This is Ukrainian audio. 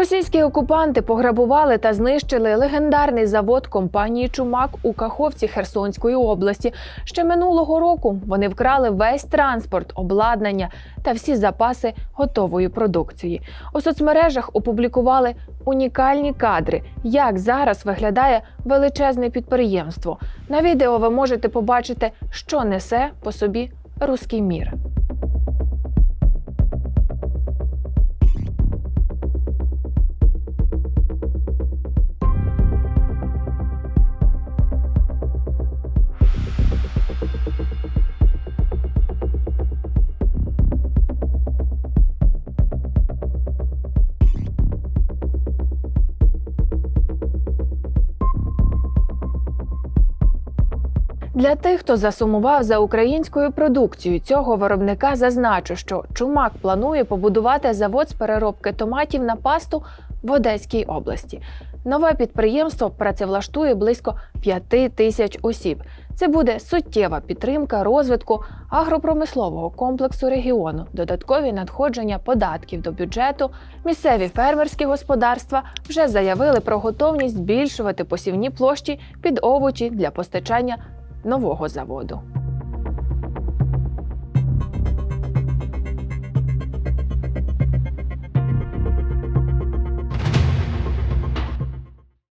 Російські окупанти пограбували та знищили легендарний завод компанії Чумак у Каховці Херсонської області. Ще минулого року вони вкрали весь транспорт, обладнання та всі запаси готової продукції. У соцмережах опублікували унікальні кадри, як зараз виглядає величезне підприємство. На відео ви можете побачити, що несе по собі руський мір. Для тих, хто засумував за українською продукцією цього виробника, зазначу, що Чумак планує побудувати завод з переробки томатів на пасту в Одеській області. Нове підприємство працевлаштує близько 5 тисяч осіб. Це буде суттєва підтримка розвитку агропромислового комплексу регіону, додаткові надходження податків до бюджету. Місцеві фермерські господарства вже заявили про готовність збільшувати посівні площі під овочі для постачання нового заводу.